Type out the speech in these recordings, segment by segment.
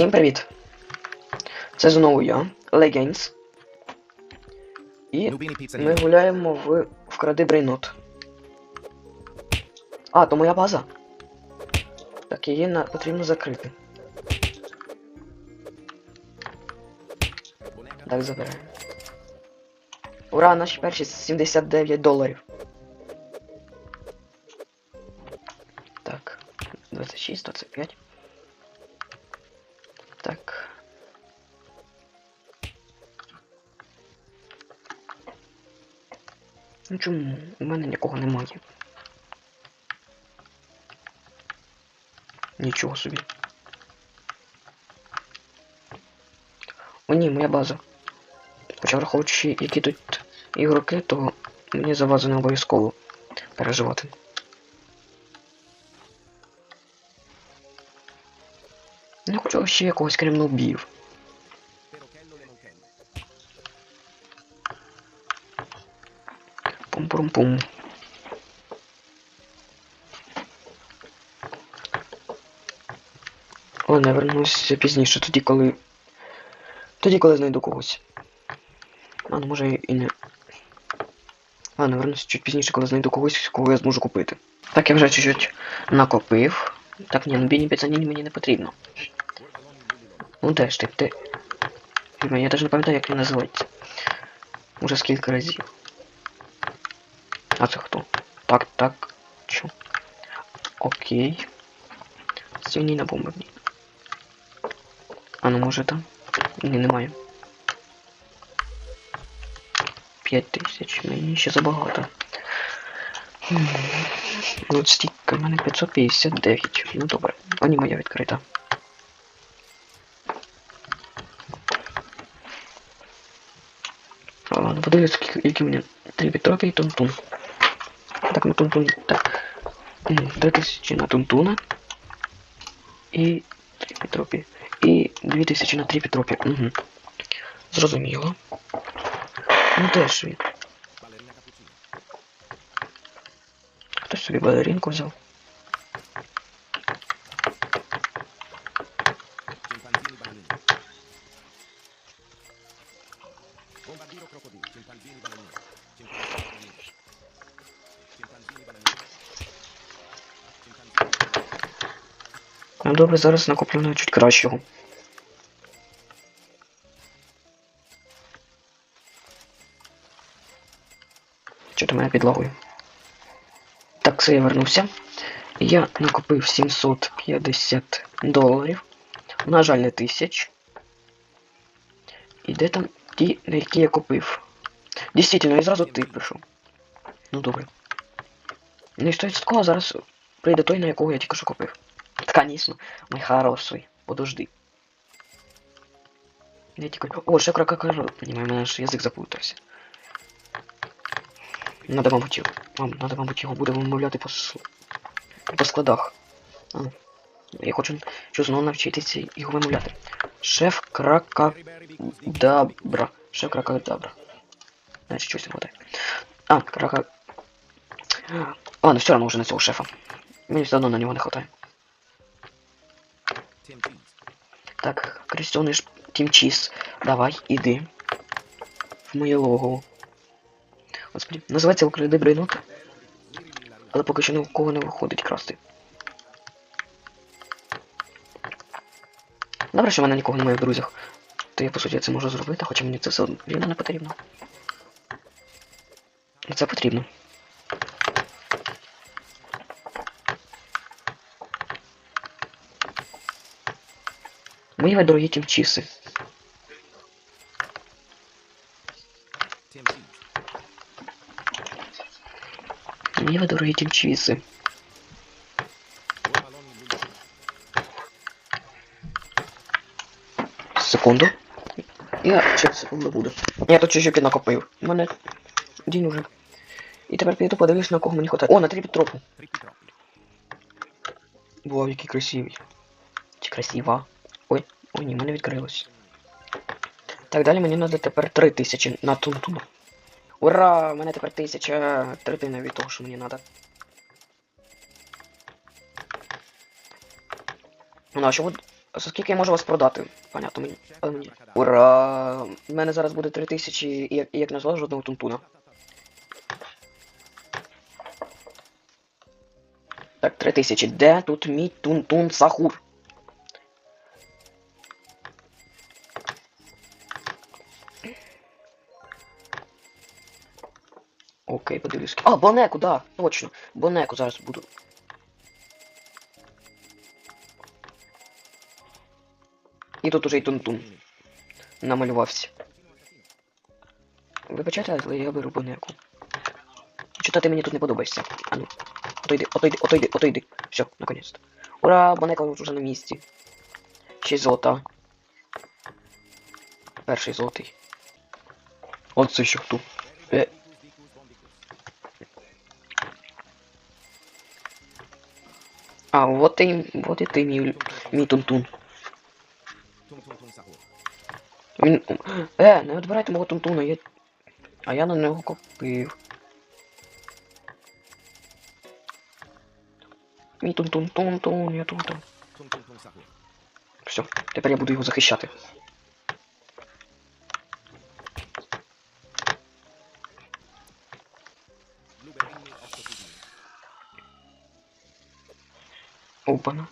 Всім привіт! Це знову я, Legends. І ми гуляємо в вкради брейнот. А, то моя база. Так, її на... потрібно закрити. Так, забираємо. Ура, наші перші 79 доларів. Так, 26, 25. Ну чому? У мене нікого немає. Нічого собі. О, ні, моя база. Хоча враховуючи, які тут ігроки, то мені за базу не обов'язково переживати. Не хочу ще якогось крім нубів. Пум-пум-пум. Ладно, я вернусь пізніше, тоді коли. Тоді, коли знайду когось. А, ну може і не. Ладно, вернусь чуть пізніше, коли знайду когось, кого я зможу купити. Так, я вже чуть-чуть накопив. Так, ні, ну бійні піцаніні мені не потрібно. Ну де ж ти? Ти. Я навіть не пам'ятаю, як він називається. Уже скільки разів. А це хто? Так, так. Чо? Окей. Свині на бомбовні. А ну може там? Ні, немає. 5 тисяч, мені ще забагато. Ну, от стільки, в мене 559. Ну добре. А ні, моя відкрита. Ладно, подивлюсь, які мені 3 пітропі і тунтун. Так, на тунтун. Так. 3000 на тунтуна. І 3 пітропі. І 2000 на 3 пітропі. Угу. Зрозуміло. Ну де ж він? Ballerina cappuccino. Хтось собі балеринку взяв. Scimpanzini bananini. Bombardiro crocodilo. Scimpanzini bananini. Scimpanzini Ну добре, зараз накоплю на чуть кращого. Що ти мене підлагою? Так, все, я вернувся. Я накопив 750 доларів. На жаль, не тисяч. І де там ті, на які я купив? Дійсно, я зразу ти пишу. Ну добре. Ну і 100% зараз прийде той, на якого я тільки що купив. Конечно, мой хороший. Подожди. Я тільки... О, ще кракакажу. Понимаю, ж язик заплутався. Надо, мабуть, його. Мам, надо, мабуть, його буде вимовляти по, по складах. А. Я хочу, хочу знову навчитися його вимовляти. Шеф кракадабра. Шеф кракадабра. Значить, щось хватає. А, крака... А, ну все равно вже на цього шефа. Мені все одно на нього не хватає. Так, крестёный ж Тімчіс, давай, іди. В моє логово. Господи, називається Укради Брейнот, але поки що ні в кого не виходить красти. Добре, що в мене нікого немає в друзях. То я по суті це можу зробити, хоча мені це все рівно не потрібно. Ну, Це потрібно. Мої дорогі тімчіси. Мої дорогі тімчіси. Секунду. Я через секунду буду. Я тут чуть-чуть піднакопив. У мене день уже. І тепер піду подивлюсь, на кого мені хватає. О, на три тропу. Trippi troppi. Вау, який красивий. Чи красива? Ой, ой, ні, мене відкрилось. Так, далі мені треба тепер три тисячі на тунтуну. Ура! У мене тепер тисяча третина від того, що мені треба. Ну а За скільки я можу вас продати? Понятно мені. Мені. Ура! У мене зараз буде 3000 і як, як назвав жодного тунтуна. Так, 3000. Де тут мій тунтун сахур? А, бонеку, да, точно. Бонеку зараз буду. І тут уже й тунтун намалювався. Вибачайте, але я беру бонеку. Чого ти мені тут не подобаєшся? А ну. Отойди, отойди, отойди, отойди. Все, наконец-то. Ура, бонека вже на місці. Ще золота. Перший золотий. От це ще хто. Е, а, вот і, вот и ти, мій, мій тунтун. Е, не відбирайте мого тунтуна, я... А я на нього копив. Мій тунтун, тунтун, я тунтун. Все, тепер я буду його захищати. Опана.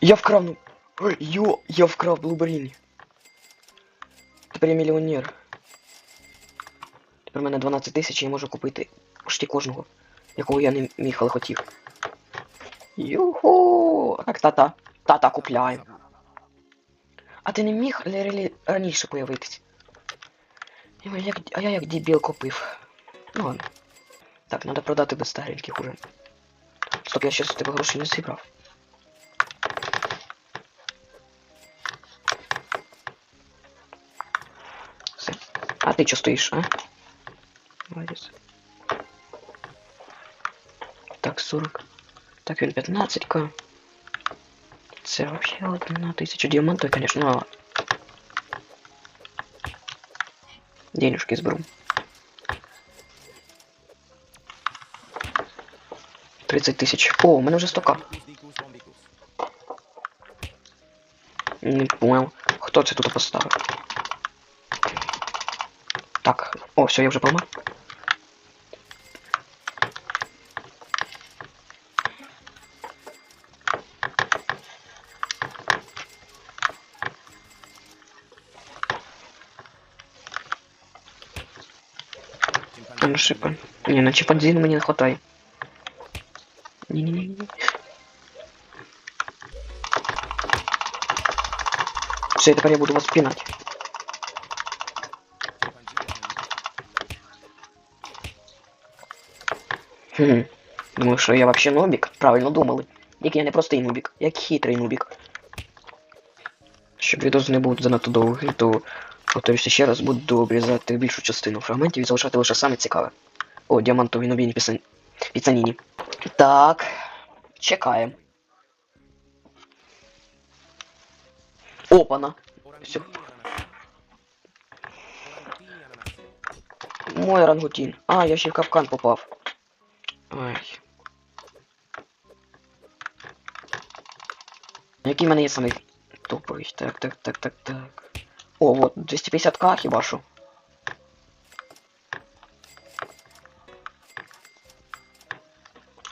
Я вкрав, ну... Йо, я вкрав Блуберіні. Тепер я мільйонер. Тепер в мене 12 тисяч, і я можу купити почти кожного, якого я не міг, але хотів. Юху! Так, тата. Тата купляємо. А ти не міг Лерелі раніше появитись? Я як, а я як дебіл купив. Ну ладно. Так, треба продати без стареньких уже. Стоп, я ще з тебе грошей не зібрав. А ти чого стоїш, а? Молодець. Так, 40. Так, він 15к. Це вообще одна тисяча діамантів, конечно, ну, ладно. Денежки зберу. 30 тисяч. О, у мене вже 100к. Dicus dicus bombicus. Не понял. Хто це тут поставив? Так, о, все, я вже помер. А ну шипа. Не, на чипанзину мені не хватає. Ні-ні-ні. Все, тепер я буду вас пінати. Хм. Думаю, що я вообще нубік? Правильно думали. Як я не простий нубік, як хитрий нубік. Щоб відос не був занадто довгий, то повторюся ще раз, буду обрізати більшу частину фрагментів і залишати лише саме цікаве. О, діамантові нові пісан... Так. Чекаємо. Опана. Всё. Мой орангутин. А, я ще в капкан попав. Ай. Який в мене є самий топовий? Так, так, так, так, так. О, вот, 250к хіба.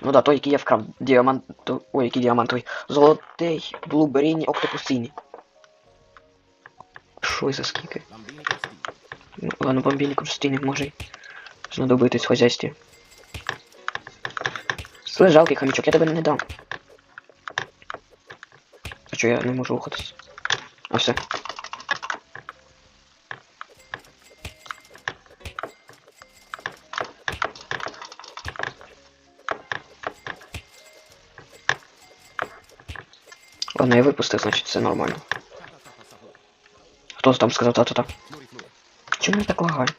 Ну да, той, який я вкрав. Діамант. Ой, який діамантовий. Золотий, блуберіні, октопусині. Що за скільки? Ну, Ладно, бомбільник частини може знадобитись в хазяйстві. Слухай, жалкий хомячок, я тебе не дам. А чо я не можу рухатись? А все. Ладно, я випустив, значить все нормально. Хто там сказав та-та-та? Чому я так pizzanini.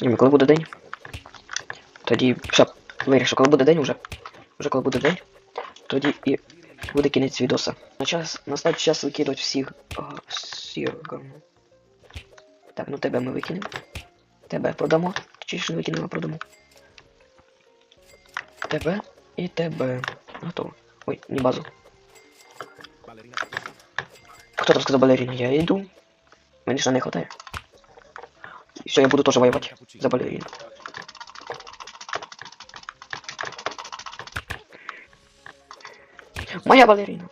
Ні, коли буде день? Тоді все, вирішив, коли буде день уже. Вже коли буде день, тоді і буде кінець відоса. На час, настав час викидати всіх. Всіх. Так, ну тебе ми викинемо. Тебе продамо. Чи ж не викинемо, продамо. Тебе і тебе. Готово. Ой, не базу. Кто там сказал балерина? Я иду. Мне штаны не хватает. Все, я буду тоже воевать за балерину. Моя балерина.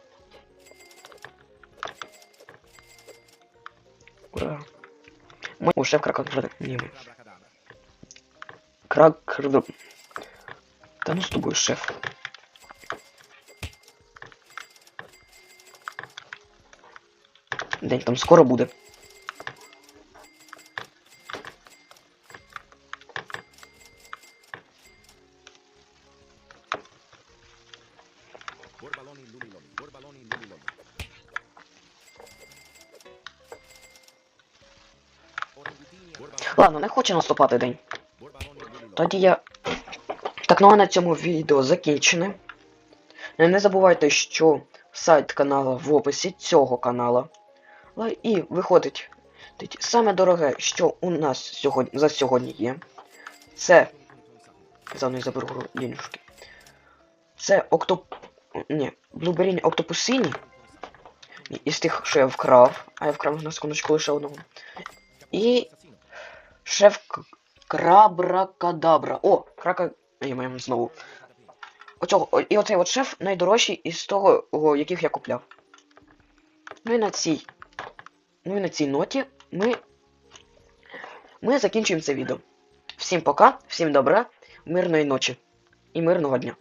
Ура. Мой шеф крак не вы. крак Да ну с тобой, шеф. День там скоро буде. Ладно, не хочу наступати день. Тоді я. Так, ну а на цьому відео закінчене. Не забувайте, що сайт канала в описі цього канала. І виходить саме дороге, що у нас сьогодні за сьогодні є. Це. Заодно я заберу денежки. Це октоп. Ні, блуберіні октопусині. Із тих, що я вкрав. А я вкрав на секундочку лише одного. І шеф Крабракадабра. О, крака. Ні, маємо знову. Оцього, і оцей от шеф найдорожчий із того, о, яких я купляв. Ну і на цій. Ну і на цій ноті ми. Ми закінчуємо це відео. Всім пока, всім добра, мирної ночі і мирного дня.